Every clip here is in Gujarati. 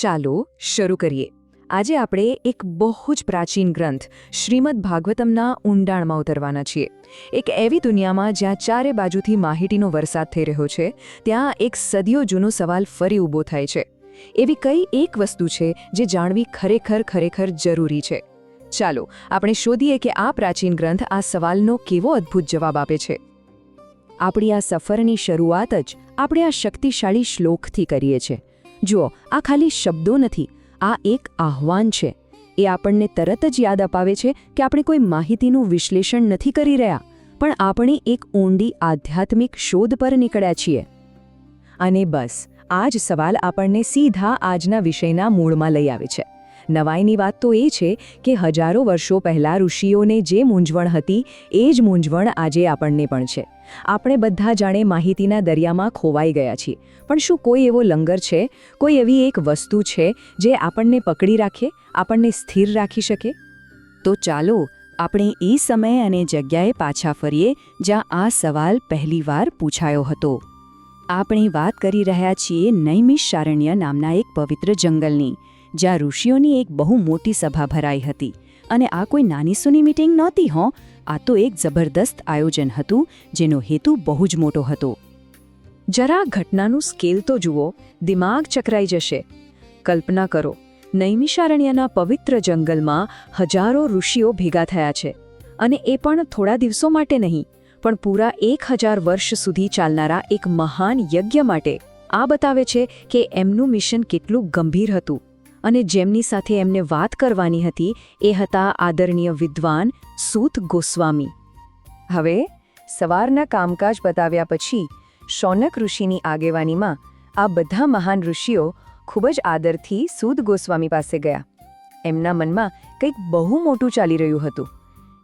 ચાલો શરૂ કરીએ. આજે આપણે એક બહુ જ પ્રાચીન ગ્રંથ શ્રીમદ ભાગવતમના ઊંડાણમાં ઉતરવાના છીએ. એક એવી દુનિયામાં જ્યાં ચારે બાજુથી માહિતીનો વરસાદ થઈ રહ્યો છે, ત્યાં એક સદીઓ જૂનો સવાલ ફરી ઊભો થાય છે. એવી કઈ એક વસ્તુ છે જે જાણવી ખરેખર ખરેખર જરૂરી છે? ચાલો, આપણે શોધીએ કે આ પ્રાચીન ગ્રંથ આ સવાલનો કેવો અદ્ભુત જવાબ આપે છે? આપણી આ સફરની શરૂઆત જ આપણે આ શક્તિશાળી શ્લોકથી કરીએ છીએ. જુઓ, આ ખાલી શબ્દો નથી, આ એક આહ્વાન છે. એ આપણને તરત જ યાદ અપાવે છે કે આપણે કોઈ માહિતીનું વિશ્લેષણ નથી કરી રહ્યા, પણ આપણે એક ઊંડી આધ્યાત્મિક શોધ પર નીકળ્યા છીએ. અને બસ, આ જ સવાલ આપણને સીધા આજના વિષયના મૂળમાં લઈ આવે છે. નવાઈની વાત તો એ છે કે હજારો વર્ષો પહેલાં ઋષિઓને જે મૂંઝવણ હતી, એ જ મૂંઝવણ આજે આપણને પણ છે. આપણે બધા જાણે માહિતીના દરિયામાં ખોવાઈ ગયા છીએ. પણ શું કોઈ એવો લંગર છે? કોઈ એવી એક વસ્તુ છે જે આપણને પકડી રાખે, આપણને સ્થિર રાખી શકે? તો ચાલો આપણે એ સમય અને જગ્યાએ પાછા ફરીએ, જ્યાં આ સવાલ પહેલીવાર પૂછાયો હતો. આપણે વાત કરી રહ્યા છીએ નૈમિષારણ્ય નામના એક પવિત્ર જંગલની. જ્યાં ઋષિઓની એક બહુ મોટી સભા ભરાઈ હતી. અને આ કોઈ નાની સુની મીટિંગ નહોતી, હો? આ તો એક જબરદસ્ત આયોજન હતું, જેનો હેતુ બહુ જ મોટો હતો. જરા ઘટનાનું સ્કેલ તો જુઓ, દિમાગ ચકરાઈ જશે. કલ્પના કરો, નૈમિષારણ્યના પવિત્ર જંગલમાં હજારો ઋષિઓ ભેગા થયા છે. અને એ પણ થોડા દિવસો માટે નહીં, પણ પૂરા એક હજાર વર્ષ સુધી ચાલનારા એક મહાન યજ્ઞ માટે. આ બતાવે છે કે એમનું મિશન કેટલું ગંભીર હતું. અને જેમની સાથે એમને વાત કરવાની હતી એ હતા આદરણીય વિદ્વાન સૂત ગોસ્વામી. હવે સવારના કામકાજ બતાવ્યા પછી શૌનક ઋષિની આગેવાનીમાં આ બધા મહાન ઋષિઓ ખૂબ જ આદરથી સૂદ ગોસ્વામી પાસે ગયા. એમના મનમાં કંઈક બહુ મોટું ચાલી રહ્યું હતું.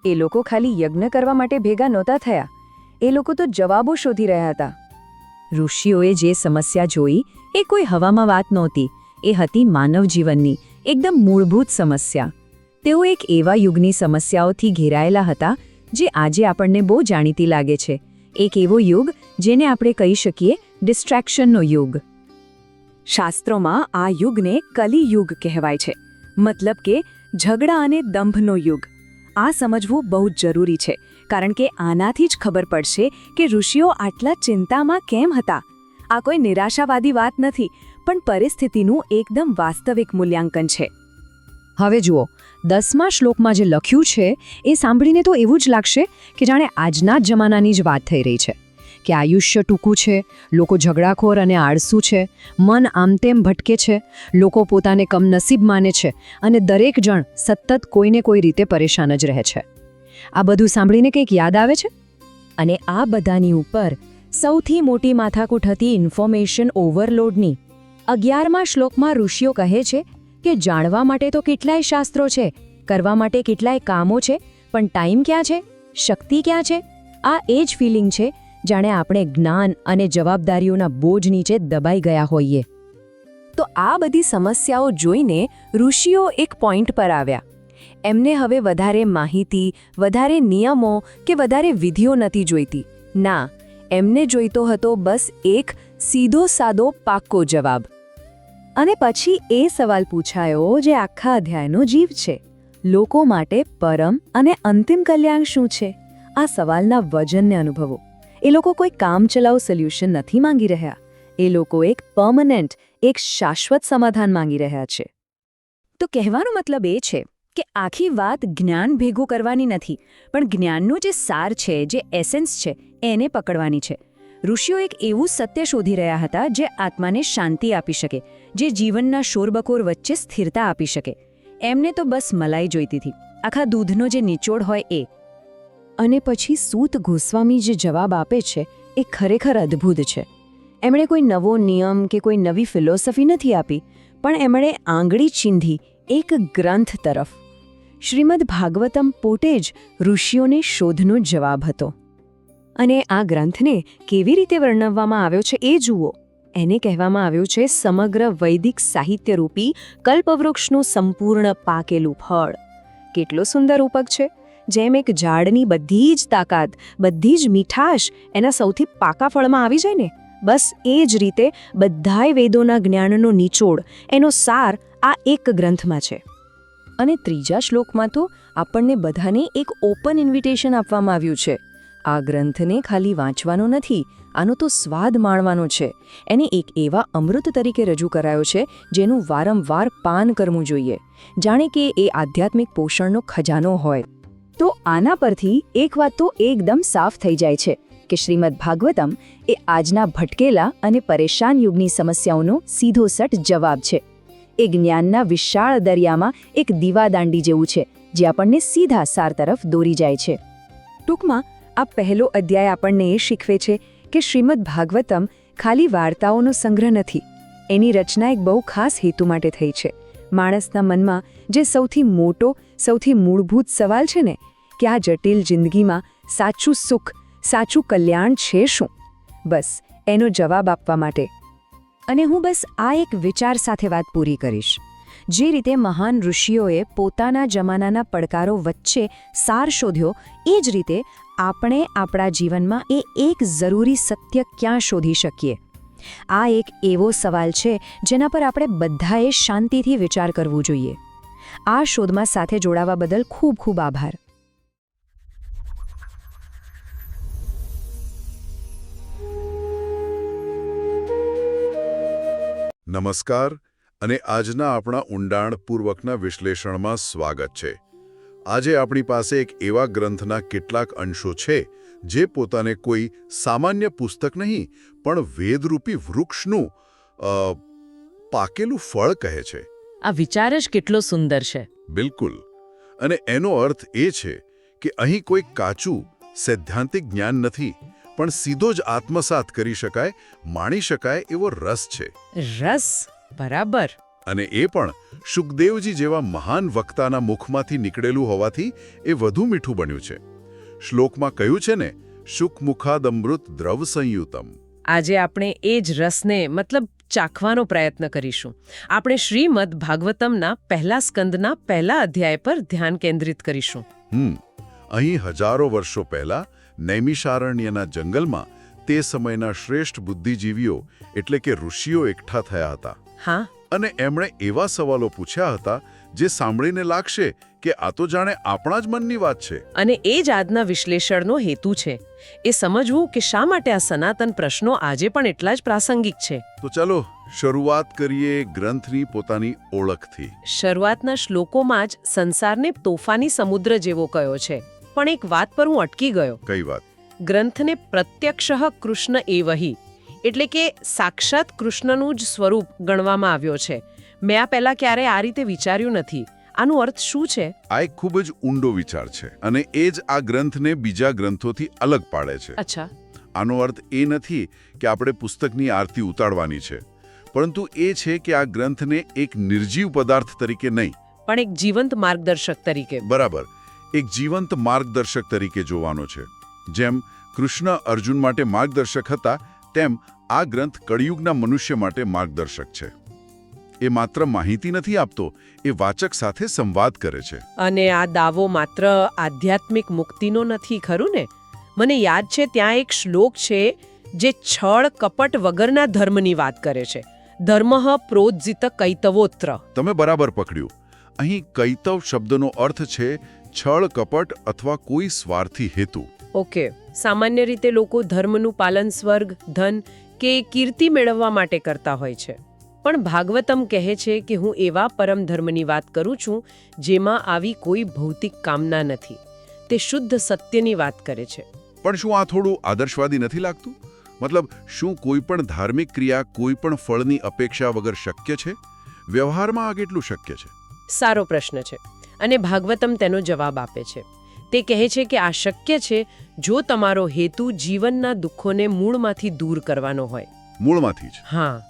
એ લોકો ખાલી યજ્ઞ કરવા માટે ભેગા નહોતા થયા. એ લોકો તો જવાબો શોધી રહ્યા હતા. ઋષિઓએ જે સમસ્યા જોઈ એ કોઈ હવામાં વાત નહોતી. એ હતી માનવ જીવનની એકદમ મૂળભૂત સમસ્યા. તેઓ એક એવા યુગની સમસ્યાઓથી ઘેરાયેલા હતા જે આજે આપણને બહુ જાણીતી લાગે છે. એક એવો યુગ જેને આપણે કહી શકીએ ડિસ્ટ્રેક્શનનો યુગ. શાસ્ત્રોમાં આ યુગને કલિયુગ કહેવાય છે. મતલબ કે ઝઘડા અને દંભનો યુગ. આ સમજવું બહુ જ જરૂરી છે, કારણ કે આનાથી જ ખબર પડશે કે ઋષિઓ આટલા ચિંતામાં કેમ હતા. આ કોઈ નિરાશાવાદી વાત નથી પણ પરિસ્થિતિનું એકદમ વાસ્તવિક મૂલ્યાંકન છે. હવે જુઓ, દસમા શ્લોકમાં જે લખ્યું છે, એ સાંભળીને તો એવું જ લાગશે કે જાણે આજના જ જમાનાની જ વાત થઈ રહી છે. કે આયુષ્ય ટૂંકું છે, લોકો ઝઘડાખોર અને આળસુ છે, મન આમતેમ ભટકે છે, લોકો પોતાને કમનસીબ માને છે અને દરેક જણ સતત કોઈને કોઈ રીતે પરેશાન જ રહે છે. આ બધું સાંભળીને કંઈક યાદ આવે છે? અને આ બધાની ઉપર સૌથી મોટી માથાકૂટ હતી ઇન્ફોર્મેશન ઓવરલોડની. અગિયારમા શ્લોકમાં ઋષિઓ કહે છે કે જાણવા માટે તો કેટલાય શાસ્ત્રો છે, કરવા માટે કેટલાય કામો છે, પણ ટાઈમ ક્યાં છે, શક્તિ ક્યાં છે? આ એ જ ફિલિંગ છે જાણે આપણે જ્ઞાન અને જવાબદારીઓના બોજ નીચે દબાઈ ગયા હોઈએ. તો આ બધી સમસ્યાઓ જોઈને ઋષિઓ એક પોઈન્ટ પર આવ્યા. એમને હવે વધારે માહિતી, વધારે નિયમો કે વધારે વિધિઓ નથી જોઈતી. ના, એમને જોઈતો હતો બસ એક સીધો સાદો પાક્કો જવાબ. અને પછી એ સવાલ પૂછાયો જે આખા અધ્યાયનો જીવ છે. લોકો માટે પરમ અને અંતિમ કલ્યાણ શું છે? આ સવાલના વજનને અનુભવો. એ લોકો કોઈ કામચલાઉ સોલ્યુશન નથી માંગી રહ્યા. એ લોકો એક પર્મનન્ટ એક શાશ્વત સમાધાન માંગી રહ્યા છે. તો કહેવાનો મતલબ એ છે કે આખી વાત જ્ઞાન ભેગું કરવાની નથી, પણ જ્ઞાનનું જે સાર છે, જે એસેન્સ છે, એને પકડવાની છે. ઋષિઓ એક એવું સત્ય શોધી રહ્યા હતા જે આત્માને શાંતિ આપી શકે, જે જીવનના શોરબકોર વચ્ચે સ્થિરતા આપી શકે. એમને તો બસ મલાઈ જોઈતી હતી. આખા દૂધનો જે નિચોડ હોય એ. અને પછી સૂત ગોસ્વામી જે જવાબ આપે છે, એ ખરેખર અદ્ભુત છે. એમણે કોઈ નવો નિયમ કે કોઈ નવી ફિલોસોફી નથી આપી, પણ એમણે આંગળી ચીંધી એક ગ્રંથ તરફ. શ્રીમદ ભાગવતમ પોતે જ ઋષિઓને શોધનો જવાબ હતો. અને આ ગ્રંથને કેવી રીતે વર્ણવવામાં આવ્યો છે એ જુઓ. એને કહેવામાં આવ્યું છે, સમગ્ર વૈદિક સાહિત્યરૂપી કલ્પવૃક્ષનું સંપૂર્ણ પાકેલું ફળ. કેટલો સુંદર રૂપક છે. જેમ એક ઝાડની બધી જ તાકાત, બધી જ મીઠાશ એના સૌથી પાકા ફળમાં આવી જાય ને? બસ એ જ રીતે બધાય વેદોના જ્ઞાનનો નિચોડ, એનો સાર આ એક ગ્રંથમાં છે. અને ત્રીજા શ્લોકમાં તો આપણને બધાને એક ઓપન ઇન્વિટેશન આપવામાં આવ્યું છે. આ ગ્રંથને ખાલી વાંચવાનો નથી, આનો તો સ્વાદ માણવાનો છે. એને એક એવા અમૃત તરીકે રજૂ કરાયો છે, જેનું વારંવાર પાન કરવું જોઈએ. જાણે કે એ આધ્યાત્મિક પોષણનો ખજાનો હોય. તો આના પરથી એક વાત તો એકદમ સાફ થઈ જાય છે, કે શ્રીમદ ભાગવતમ એ આજના ભટકેલા અને પરેશાન યુગની સમસ્યાઓનો સીધો સટ જવાબ છે. એ જ્ઞાનના વિશાળ દરિયામાં એક દીવાદાંડી જેવું છે, જે આપણને સીધા સાર તરફ દોરી જાય છે. ટૂંકમાં આ પહેલો અધ્યાય આપણને એ શીખવે છે કે શ્રીમદ ભાગવતમ ખાલી વાર્તાઓનો સંગ્રહ નથી. એની રચના એક બહુ ખાસ હેતુ માટે થઈ છે. માણસના મનમાં જે સૌથી મોટો, સૌથી મૂળભૂત સવાલ છે ને, કે આ જટિલ જિંદગીમાં સાચું સુખ, સાચું કલ્યાણ છે શું? બસ, એનો જવાબ આપવા માટે. અને હું બસ આ એક વિચાર સાથે વાત પૂરી કરીશ. જે રીતે મહાન ઋષિઓએ પોતાના જમાનાના પડકારો વચ્ચે સાર શોધ્યો, એ જ રીતે આપણે આપણા જીવનમાં એ એક જરૂરી સત્ય ક્યાં શોધી શકીએ? આ એક એવો સવાલ છે જેના પર આપણે બધાએ શાંતિથી વિચાર કરવું જોઈએ. આ શોધમાં સાથે જોડાવા બદલ ખૂબ ખૂબ આભાર. નમસ્કાર અને આજના આપણા ઊંડાણપૂર્વકના વિશ્લેષણમાં સ્વાગત છે. આજે આપણી પાસે એક એવા ગ્રંથના કેટલાક અંશો છે જે પોતાને કોઈ સામાન્ય પુસ્તક નહીં પણ વેદરૂપી વૃક્ષનું પાકેલું ફળ કહે છે. આ વિચાર જ કેટલો સુંદર છે. બિલકુલ. અને એનો અર્થ એ છે કે અહીં કોઈ કાચું સૈદ્ધાંતિક જ્ઞાન નથી પણ સીધો જ આત્મસાત કરી શકાય માણી શકાય એવો રસ છે. રસ? બરાબર. અને એ પણ શુકદેવજી જેવા મહાન વક્તાના મુખમાંથી નીકળેલું હોવાથી એ વધુ મીઠું બન્યું છે. શ્લોકમાં કહ્યું છે ને શુકમુખાદમૃત દ્રવ સંયુતમ. આજે આપણે એ જ રસને મતલબ ચાખવાનો પ્રયત્ન કરીશું. આપણે શ્રીમદ ભાગવતમના પહેલા સ્કંદના પહેલા અધ્યાય પર ધ્યાન કેન્દ્રિત કરીશું. હમ અહીં હજારો વર્ષો પહેલા નૈમિષારણ્યના જંગલમાં તે સમયના શ્રેષ્ઠ બુદ્ધિજીવીઓ એટલે કે ઋષિઓ એકઠા થયા હતા. હા અને એમણે એવા સવાલો પૂછ્યા હતા જે સાંભળીને લાગશે કે આ તો જાણે આપણા જ મનની વાત છે. અને એ જ આજના વિશ્લેષણનો હેતુ છે. એ સમજવું કે શા માટે આ સનાતન પ્રશ્નો આજે પણ એટલા જ પ્રાસંગિક છે. તો ચાલો શરૂઆત કરીએ ગ્રંથની પોતાની ઓળખથી. શરૂઆતના શ્લોકોમાં જ સંસારને તોફાની સમુદ્ર જેવો કયો છે. પણ એક વાત પર હું અટકી ગયો. કઈ વાત? ગ્રંથને પ્રત્યક્ષ કૃષ્ણ એવહી એટલે કે સાક્ષાત કૃષ્ણનું જ સ્વરૂપ ગણવામાં આવ્યો છે. મેં આ પહેલા ક્યારે આ રીતે વિચાર્યું નથી. આનો અર્થ શું છે? આ એક ખૂબ જ ઊંડો વિચાર છે અને એ જ આ ગ્રંથને બીજા ગ્રંથોથી અલગ પાડે છે. અચ્છા. આનો અર્થ એ નથી કે આપણે પુસ્તકની આરતી ઉતારવાની છે પરંતુ એ છે કે આ ગ્રંથને એક નિર્જીવ પદાર્થ તરીકે નહીં. પણ એક જીવંત માર્ગદર્શક તરીકે. બરાબર. એક જીવંત માર્ગદર્શક તરીકે જોવાનો છે. જેમ કૃષ્ણ અર્જુન માટે માર્ગદર્શક હતા તેમ આ ગ્રંથ કળિયુગના મનુષ્ય માટે માર્ગદર્શક છે. એ માત્ર માહિતી નથી આપતો એ વાચક સાથે સંવાદ કરે છે. અને આ દાવો માત્ર આધ્યાત્મિક મુક્તિનો નથી ખરું ને? મને યાદ છે ત્યાં એક શ્લોક છે જે છળ કપટ વગરના ધર્મની વાત કરે છે. ધર્મ પ્રોજિત કૈતવોત્ર. તમે બરાબર પકડ્યું. અહીં કૈતવ શબ્દનો અર્થ છે છળ કપટ અથવા કોઈ સ્વાર્થી હેતુ. ઓકે. સામાન્ય રીતે લોકો ધર્મનું પાલન સ્વર્ગ ધન કે કીર્તિ મેળવવા માટે કરતા હોય છે. પણ ભાગવતમ કહે છે કે હું એવા પરમ ધર્મની વાત કરું છું જેમાં આવી કોઈ ભૌતિક કામના નથી. તે શુદ્ધ સત્યની વાત કરે છે. પણ શું આ થોડું આદર્શવાદી નથી લાગતું? મતલબ શું કોઈ પણ ધાર્મિક ક્રિયા કોઈ પણ ફળની અપેક્ષા વગર શક્ય છે? વ્યવહારમાં આ કેટલું શક્ય છે? સારો પ્રશ્ન છે. અને ભાગવતમ તેનો જવાબ આપે છે. તે કહે છે કે આ શક્ય છે જો તમારો હેતુ જીવનના દુઃખોને મૂળમાંથી દૂર કરવાનો હોય. મૂળમાંથી જ. હા.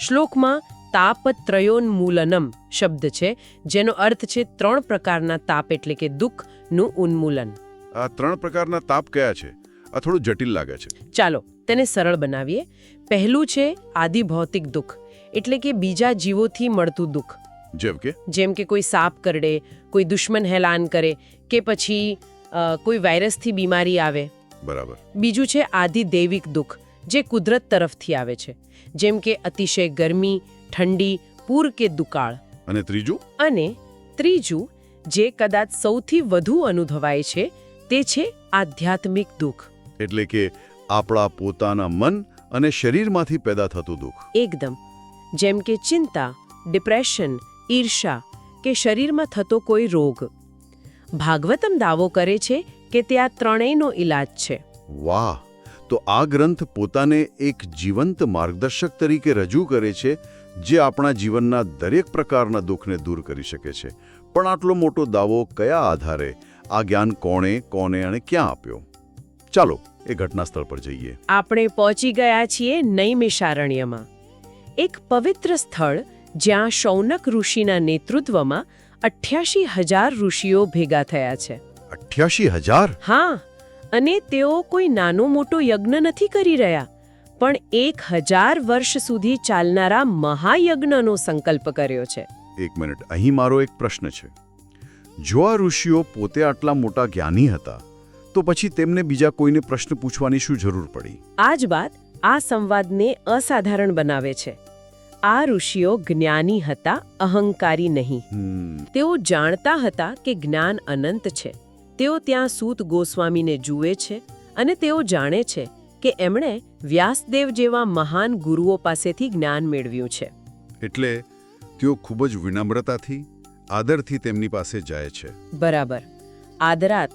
શ્લોકમાં તાપત્રયોન્મૂલનમ શબ્દ છે જેનો અર્થ છે ત્રણ પ્રકારના તાપ એટલે કે દુઃખનું ઉન્મૂલન. આ ત્રણ પ્રકારના તાપ કયા છે? આ થોડું જટિલ લાગે છે. ચાલો તેને સરળ બનાવીએ. પહેલું છે આદિ ભૌતિક દુઃખ એટલે કે બીજા જીવોથી મળતું દુઃખ. જેમ કે? જેમ કે કોઈ સાપ કરડે કોઈ દુશ્મન હેલાન કરે કે પછી કોઈ વાયરસથી બીમારી આવે. બરાબર. બીજું છે આદિ દૈવિક દુઃખ જે કુદરત તરફથી આવે છે. જેમ કે અતિશય ગરમી ઠંડી પૂર કે દુકાળ. અને ત્રીજું? અને ત્રીજું જે કદાચ સૌથી વધુ અનુભવાય છે તે છે આધ્યાત્મિક દુઃખ. એટલે કે આપણા પોતાના મન અને શરીરમાંથી પેદા થતું દુઃખ. એકદમ. જેમ કે ચિંતા ડિપ્રેશન ઈર્ષા કે શરીરમાં થતો કોઈ રોગ. ભાગવતમ દાવો કરે છે કે તે આ ત્રણેયનો ઈલાજ છે. વાહ તો આ ગ્રંથ પોતાને એક જીવંત માર્ગદર્શક તરીકે રજૂ કરે છે જે આપણા જીવનના દરેક પ્રકારના દુઃખને દૂર કરી શકે છે. પણ આટલો મોટો દાવો કયા આધારે? આ જ્ઞાન કોણે કોને અને ક્યાં આપ્યો? ચાલો એ ઘટના સ્થળ પર જઈએ. આપણે પહોંચી ગયા છીએ નૈમિષારણ્યમાં. એક પવિત્ર સ્થળ જ્યાં શૌનક ઋષિના નેતૃત્વમાં અઠ્યાસી હજાર ઋષિઓ ભેગા થયા છે. અઠ્યાસી હજાર? હા અને તેઓ કોઈ નાનો મોટો યજ્ઞ નથી કરી રહ્યા પણ એક હજાર વર્ષ સુધી ચાલનારા મહાયજ્ઞનો સંકલ્પ કર્યો છે. એક મિનિટ અહીં મારો એક પ્રશ્ન છે. જો આ ઋષિઓ પોતે આટલા મોટા જ્ઞાની હતા તો પછી તેમને બીજા કોઈને પ્રશ્ન પૂછવાની શું જરૂર પડી? આ જ વાત આ સંવાદને અસાધારણ બનાવે છે. આ ઋષિઓ જ્ઞાની હતા અહંકારી નહીં. તેઓ જાણતા હતા કે જ્ઞાન અનંત છે. તેઓ ત્યાં સૂત ગોસ્વામીને જુએ છે અને તેઓ જાણે છે કે એમણે વ્યાસદેવ જેવા મહાન ગુરુઓ પાસેથી જ્ઞાન મેળવ્યું છે. એટલે તેઓ ખૂબ જ વિનમ્રતાથી આદરથી તેમની પાસે જાય છે. બરાબર. આદરાત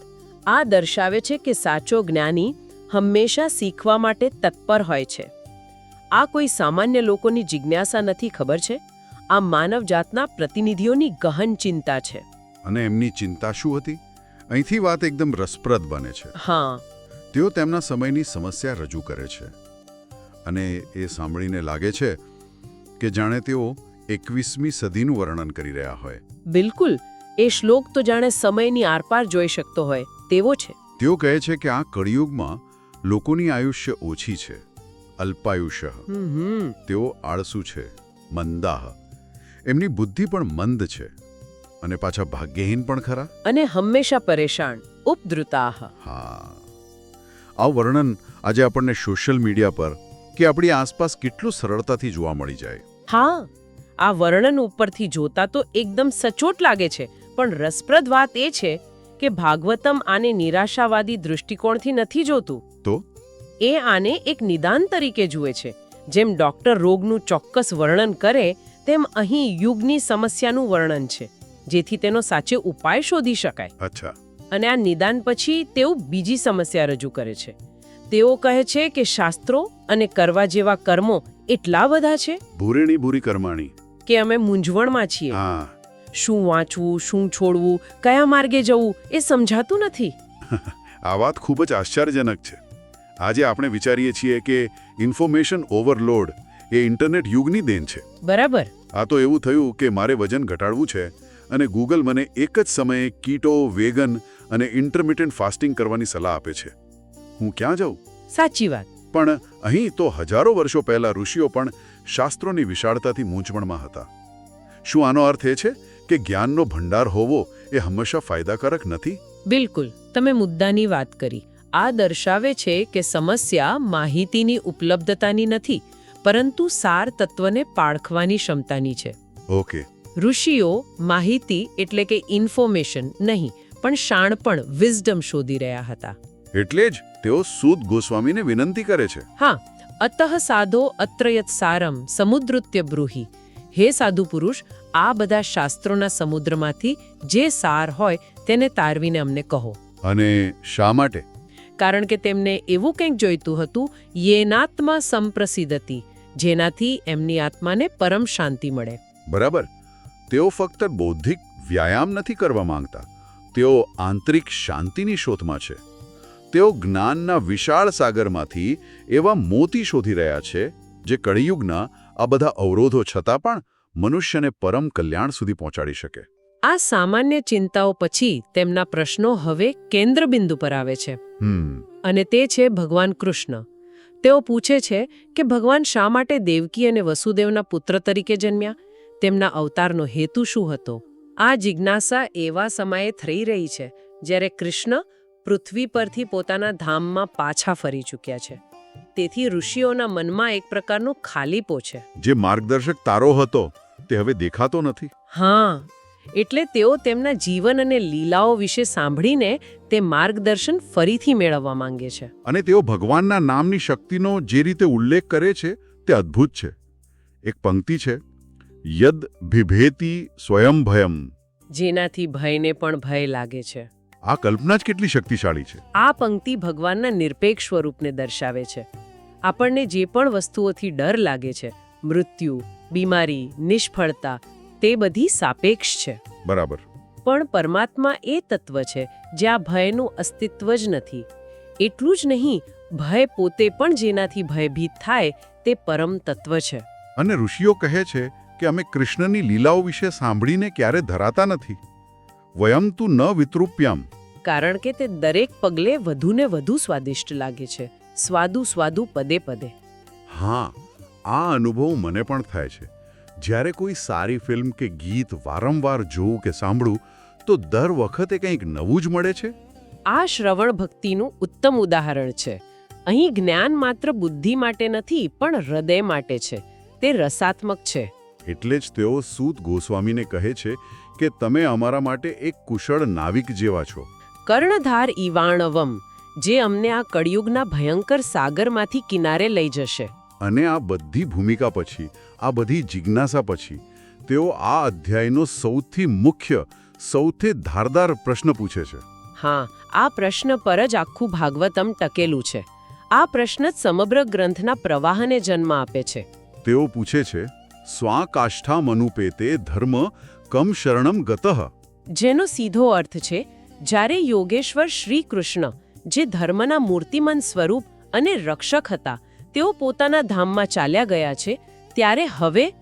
આ દર્શાવે છે કે સાચો જ્ઞાની હંમેશા શીખવા માટે તત્પર હોય છે. આ કોઈ સામાન્ય લોકોની જિજ્ઞાસા નથી ખબર છે? આ માનવજાતના પ્રતિનિધિઓની ગહન ચિંતા છે. અને એમની ચિંતા શું હતી? અહીંથી વાત એકદમ રસપ્રદ બને છે. હા. તેઓ તેમના સમયની સમસ્યા રજૂ કરે છે. અને એ સાંભળીને લાગે છે કે જાણે તેઓ એકવીસમી સદીનું વર્ણન કરી રહ્યા હોય. બિલકુલ. એ શ્લોક તો જાણે સમયની આરપાર જોઈ શકતો હોય. તેવો છે. તેઓ કહે છે કે આ કળિયુગમાં લોકોની આયુષ્ય ઓછી છે. અલ્પાયુષ્ય. હમ. તેઓ આળસુ છે મંદાહ. એમની બુદ્ધિ પણ મંદ છે અને પાછા ભાગ્યહીન પણ ખરા. અને હંમેશા પરેશાન ઉપદ્રુતાહ. હા. આ વર્ણન આજે આપણને સોશિયલ મીડિયા પર કે આપણી આસપાસ કેટલું સરળતાથી જોવા મળી જાય. હા આ વર્ણન ઉપરથી જોતા તો એકદમ સચોટ લાગે છે પણ રસપ્રદ વાત એ છે કે ભાગવતમ આને નિરાશાવાદી દૃષ્ટિકોણથી નથી જોતું. એ આને એક નિદાન તરીકે જુએ છે. જેમ ડોક્ટર રોગનું ચોક્કસ વર્ણન કરે તેમ અહીં યુગની સમસ્યાનું વર્ણન છે જેથી તેનો સાચો ઉપાય શોધી શકાય. અચ્છા. અને આ નિદાન પછી તેઓ બીજી સમસ્યા રજૂ કરે છે. તેઓ કહે છે કે શાસ્ત્રો અને કરવા જેવા કર્મો એટલા બધા છે ભૂરેણી ભૂરી કર્માણી. કે અમે મૂંઝવણમાં છીએ. હા. શું વાંચવું શું છોડવું કયા માર્ગે જવું એ સમજાતું નથી? આ વાત ખૂબ જ આશ્ચર્યજનક છે. આજે આપણે વિચારીએ છીએ કે ઇન્ફોર્મેશન ઓવરલોડ એ ઇન્ટરનેટ યુગની દેન છે. બરાબર. આ તો એવું થયું કે મારે વજન ઘટાડવું છે અને ગૂગલ મને એક જ સમયે કીટો વેગન અને ઇન્ટરમિટન્ટ ફાસ્ટિંગ કરવાની સલાહ આપે છે. હું ક્યાં જાઉં? સાચી વાત. પણ અહીં તો હજારો વર્ષો પહેલા ઋષિઓ પણ શાસ્ત્રોની વિશાળતાથી મૂંઝવણમાં હતા. શું આનો અર્થ એ છે કે જ્ઞાનનો ભંડાર હોવો એ હંમેશા ફાયદાકારક નથી? બિલકુલ. તમે મુદ્દાની વાત કરી. આ દર્શાવે છે કે સમસ્યા માહિતીની ઉપલબ્ધતાની નથી પરંતુ સાર તત્વને પાળખવાની ક્ષમતાની છે. ઓકે. ઋષિઓ માહિતી એટલે કે ઇન્ફોર્મેશન નહીં પણ શાણપણ વિઝડમ શોધી રહ્યા હતા. એટલે જ તેઓ સૂત ગોસ્વામીને વિનંતી કરે છે. હા અતઃ સાધો અત્રયત સારમ સમુદ્રુત્ય બ્રૂહી. હે સાધુ પુરુષ આ બધા શાસ્ત્રોના સમુદ્રમાંથી જે સાર હોય તેને તારવીને અમને કહો. અને શા માટે? કારણ કે તેમને એવું કંઈક જોઈતું હતું, યેનાત્મા સંપ્રસિદ્ધતી જેનાથી એમની આત્માને પરમ શાંતિ મળે. બરાબર. તેઓ ફક્ત બૌદ્ધિક વ્યાયામ નથી કરવા માંગતા. તેઓ આંતરિક શાંતિની શોધમાં છે. તેઓ જ્ઞાનના વિશાળ સાગરમાંથી એવા મોતી શોધી રહ્યા છે, જે કળિયુગના આ બધા અવરોધો છતાં પણ મનુષ્યને પરમ કલ્યાણ સુધી પહોંચાડી શકે. આ સામાન્ય ચિંતાઓ પછી તેમના પ્રશ્નો હવે કેન્દ્રબિંદુ પર આવે છે. અને તે છે ભગવાન કૃષ્ણ. તેઓ પૂછે છે કે ભગવાન શા માટે દેવકી અને વસુદેવના પુત્ર તરીકે જન્મ્યા? તેમના અવતારનો હેતુ શું હતો? આ જિજ્ઞાસા એવા સમયે થઈ રહી છે જ્યારે કૃષ્ણ પૃથ્વી પરથી પોતાના ધામમાં પાછા ફરી ચૂક્યા છે. તેથી ઋષિઓના મનમાં એક પ્રકારનો ખાલીપો છે. જે માર્ગદર્શક તારો હતો તે હવે દેખાતો નથી? હા એટલે તેઓ તેમના જીવન અને લીલાઓ વિશે સાંભળીને તે માર્ગદર્શન ફરીથી મેળવવા માંગે છે. અને તેઓ ભગવાનના નામની શક્તિનો જે રીતે ઉલ્લેખ કરે છે તે અદ્ભુત છે. એક પંક્તિ છે યદ બિભેતી સ્વયં ભયમ. જેનાથી ભયને પણ ભય લાગે છે. આ કલ્પના જ કેટલી શક્તિશાળી છે. આ પંક્તિ ભગવાનના નિરપેક્ષ સ્વરૂપને દર્શાવે છે. આપણને જે પણ વસ્તુઓથી ડર લાગે છે મૃત્યુ બીમારી નિષ્ફળતા તે બધી સાપેક્ષ છે. બરાબર. પણ પરમાત્મા એ તત્વ છે જ્યાં ભયનું અસ્તિત્વ જ નથી. એટલું જ નહીં ભય પોતે પણ જેનાથી ભયભીત થાય તે પરમ તત્વ છે. અને ઋષિઓ કહે છે કે અમે કૃષ્ણની લીલાઓ વિશે સાંભળીને ક્યારે ધરાતા નથી. વયમ તું ન વિતૃપ્યમ. કારણ કે તે દરેક પગલે વધુને વધુ સ્વાદિષ્ટ લાગે છે. સ્વાદુ સ્વાદુ પદે પદે. હા આ અનુભવ મને પણ થાય છે. જ્યારે કોઈ સારી ફિલ્મ કે ગીત વારંવાર જોઉં કે સાંભળું તો દર વખતે કંઈક નવું જ મળે છે? આ શ્રવણ ભક્તિનું ઉત્તમ ઉદાહરણ છે. અહીં જ્ઞાન માત્ર બુદ્ધિ માટે નથી પણ હૃદય માટે છે. તે રસાત્મક છે. એટલે જ તેઓ સૂત ગોસ્વામીને કહે છે કે તમે અમારા માટે એક કુશળ નાવિક જેવા છો. કર્ણધાર ઈવાણવમ જે અમને આ કળિયુગના ભયંકર સાગરમાંથી કિનારે લઈ જશે. અને આ બધી ભૂમિકા પછી આ બધી જિજ્ઞાસા પછી તેઓ આ અધ્યાયનો સૌથી મુખ્ય સૌથી ધારદાર પ્રશ્ન પૂછે છે. હા આ પ્રશ્ન પર જ આખું ભાગવતમ ટકેલું છે. આ પ્રશ્ન જ સમગ્ર ગ્રંથના પ્રવાહને જન્મ આપે છે. તેઓ પૂછે છે સ્વાકાષ્ઠા મનુપેતે ધર્મ કમ શરણમ ગતઃ. જેનો સીધો અર્થ છે જ્યારે યોગેશ્વર શ્રી કૃષ્ણ જે ધર્મના મૂર્તિમંત સ્વરૂપ અને રક્ષક હતા તેઓ પોતાના ધામમાં ચાલ્યા ગયા છે ત્યારે હવે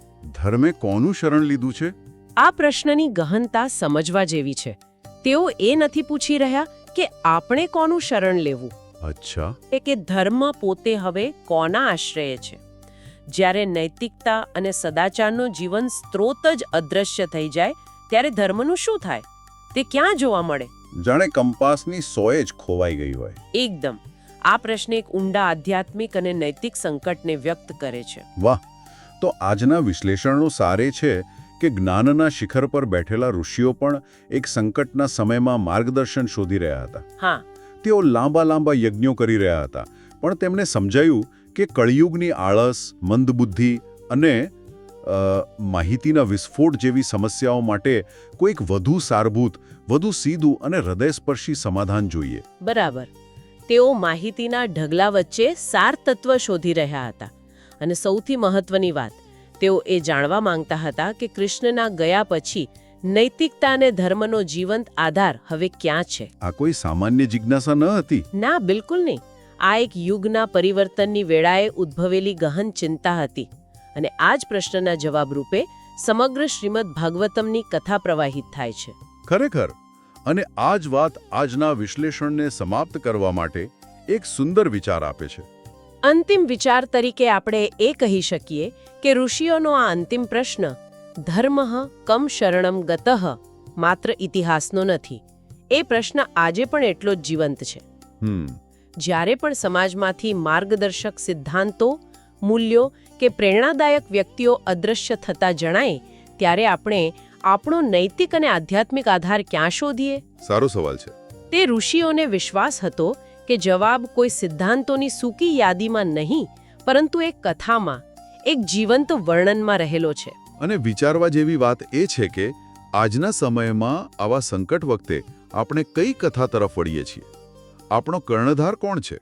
ધર્મે કોનું શરણ લીધું છે? આ પ્રશ્નની ગહનતા સમજવા જેવી છે. તેઓ એ નથી પૂછી રહ્યા કે આપણે કોનું શરણ લેવું. અચ્છા. એ કે ધર્મ પોતે હવે કોના આશ્રય છે? જ્યારે નૈતિકતા અને સદાચારનો જીવન સ્ત્રોત જ અદૃશ્ય થઈ જાય ત્યારે ધર્મનું શું થાય? તે ક્યાં જોવા મળે? જાણે કંપાસની સોય જ ખોવાઈ ગઈ હોય. એકદમ. આ પ્રશ્ન એક ઊંડા આધ્યાત્મિક અને નૈતિક સંકટને વ્યક્ત કરે છે. વાહ! તો આજના વિશ્લેષણો સારે છે કે જ્ઞાનના શિખર પર બેઠેલા ઋષિઓ પણ એક સંકટના સમયમાં માર્ગદર્શન શોધી રહ્યા હતા. હા. તેઓ લાંબા લાંબા યજ્ઞો કરી રહ્યા હતા. પણ તેમને સમજાયું કે કળિયુગની આળસ મંદબુદ્ધિ અને માહિતીના વિસ્ફોટ જેવી સમસ્યાઓ માટે કોઈક વધુ સારભૂત વધુ સીધું અને હૃદયસ્પર્શી સમાધાન જોઈએ. બરાબર. તેઓ માહિતીના ઢગલા વચ્ચે સાર તત્વ શોધી રહ્યા હતા. અને સૌથી મહત્વની વાત તેઓ એ જાણવા માંગતા હતા કે કૃષ્ણના ગયા પછી નૈતિકતા અને ધર્મનો જીવંત આધાર હવે ક્યાં છે? આ કોઈ સામાન્ય જિજ્ઞાસા ન હતી? ના બિલકુલ નહીં. આ એક યુગના પરિવર્તનની વેળાએ ઉદ્ભવેલી ગહન ચિંતા હતી. અને આ જ પ્રશ્નના જવાબ રૂપે સમગ્ર શ્રીમદ ભાગવતમની કથા પ્રવાહિત થાય છે. ખરેખર? અને આ જ વાત આજના વિશ્લેષણને સમાપ્ત કરવા માટે એક સુંદર વિચાર આપે છે. અંતિમ વિચાર તરીકે આપણે એ કહી શકીએ કે ઋષિઓનો આ અંતિમ પ્રશ્ન ધર્મ કમ શરણમ ગતઃ માત્ર ઇતિહાસનો નથી. એ પ્રશ્ન આજે પણ એટલો જ જીવંત છે. જ્યારે પણ સમાજમાંથી માર્ગદર્શક સિદ્ધાંતો મૂલ્યો કે પ્રેરણાદાયક વ્યક્તિઓ અદૃશ્ય થતા જણાય ત્યારે આપણે આપણો નૈતિક અને આધ્યાત્મિક આધાર ક્યાં શોધીએ? સારો સવાલ છે. તે ઋષિઓને વિશ્વાસ હતો કે જવાબ કોઈ સિદ્ધાંતોની સૂકી યાદીમાં નહીં પરંતુ એક કથામાં એક જીવંત વર્ણનમાં રહેલો છે. અને વિચારવા જેવી વાત એ છે કે આજના સમયમાં આવા સંકટ વખતે આપણે કઈ કથા તરફ વળીએ છીએ? આપણો કર્ણધાર કોણ છે?